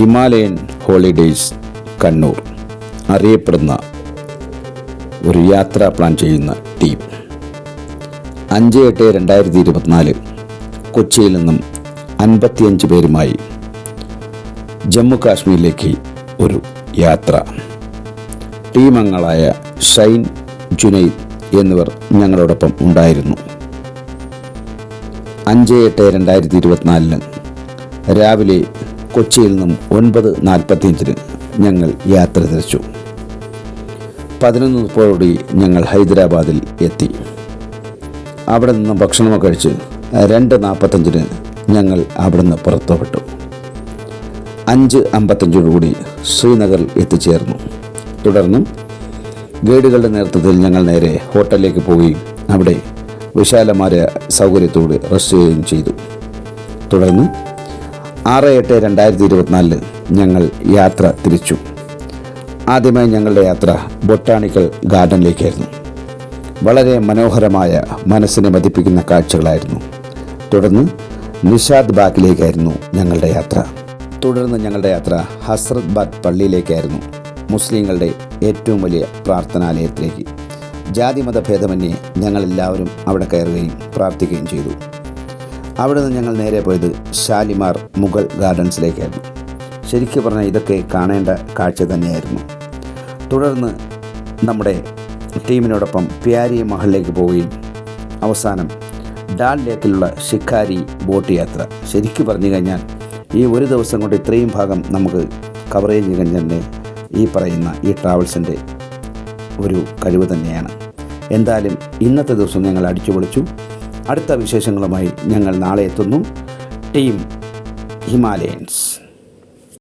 Himalayan holidays Kannur. അറിയപ്പെടുന്ന ഒരു യാത്ര പ്ലാൻ ചെയ്യുന്ന ടീം. അഞ്ച് എട്ട് രണ്ടായിരത്തി ഇരുപത്തിനാല് കൊച്ചിയിൽ നിന്നും അൻപത്തിയഞ്ച് പേരുമായി ജമ്മു കാശ്മീരിലേക്ക് ഒരു യാത്ര. ടീം അംഗങ്ങളായ ഷൈൻ ജുനൈദ് എന്നിവർ ഞങ്ങളോടൊപ്പം ഉണ്ടായിരുന്നു. അഞ്ച് എട്ട് രണ്ടായിരത്തി ഇരുപത്തിനാലിന് രാവിലെ കൊച്ചിയിൽ നിന്നും ഒൻപത് നാൽപ്പത്തിയഞ്ചിന് ഞങ്ങൾ യാത്ര തിരിച്ചു. പതിനൊന്ന് മുപ്പതോടി ഞങ്ങൾ ഹൈദരാബാദിൽ എത്തി. അവിടെ നിന്ന് ഭക്ഷണമൊക്കെ കഴിച്ച് രണ്ട് നാൽപ്പത്തഞ്ചിന് ഞങ്ങൾ അവിടെ നിന്ന് പുറത്തുവിട്ടു. അഞ്ച് അമ്പത്തഞ്ചോടുകൂടി ശ്രീനഗറിൽ എത്തിച്ചേർന്നു. തുടർന്ന് ഗൈഡുകളുടെ നേതൃത്വത്തിൽ ഞങ്ങൾ നേരെ ഹോട്ടലിലേക്ക് പോവുകയും അവിടെ വിശാലമായ സൗകര്യത്തോട് റെസ്റ്റ് ചെയ്യുകയും ചെയ്തു. തുടർന്ന് ആറ് എട്ട് രണ്ടായിരത്തി ഇരുപത്തിനാലിൽ ഞങ്ങൾ യാത്ര തിരിച്ചു. ആദ്യമായി ഞങ്ങളുടെ യാത്ര ബൊട്ടാണിക്കൽ ഗാർഡനിലേക്കായിരുന്നു. വളരെ മനോഹരമായ മനസ്സിനെ മതിപ്പിക്കുന്ന കാഴ്ചകളായിരുന്നു. തുടർന്ന് നിഷാദ് ബാഗിലേക്കായിരുന്നു ഞങ്ങളുടെ യാത്ര. തുടർന്ന് ഞങ്ങളുടെ യാത്ര ഹസ്രത് ബാഗ് പള്ളിയിലേക്കായിരുന്നു മുസ്ലിങ്ങളുടെ ഏറ്റവും വലിയ പ്രാർത്ഥനാലയത്തിലേക്ക്. ജാതിമത ഭേദമന്യേ ഞങ്ങളെല്ലാവരും അവിടെ കയറുകയും പ്രാർത്ഥിക്കുകയും ചെയ്തു. അവിടെ നിന്ന് ഞങ്ങൾ നേരെ പോയത് ഷാലിമാർ മുഗൾ ഗാർഡൻസിലേക്കായിരുന്നു. ശരിക്കും പറഞ്ഞാൽ ഇതൊക്കെ കാണേണ്ട കാഴ്ച തന്നെയായിരുന്നു. തുടർന്ന് നമ്മുടെ ടീമിനോടൊപ്പം പ്യാരി മഹലിലേക്ക് പോവുകയും അവസാനം ഡാൽ ലേക്കിലുള്ള ഷിക്കാരി ബോട്ട് യാത്ര. ശരിക്കും പറഞ്ഞു കഴിഞ്ഞാൽ ഈ ഒരു ദിവസം കൊണ്ട് ഇത്രയും ഭാഗം നമുക്ക് കവറേജ് ചെയ്യാൻ തന്നെ ഈ പറയുന്ന ഈ ട്രാവൽസിന്റെ ഒരു കഴിവ് തന്നെയാണ്. എന്തായാലും ഇന്നത്തെ ദിവസം ഞങ്ങൾ അടിച്ചു പൊളിച്ചു അടുത്ത വിശേഷങ്ങളുമായി ഞങ്ങൾ നാളെ എത്തുന്നു. Team Himalayans.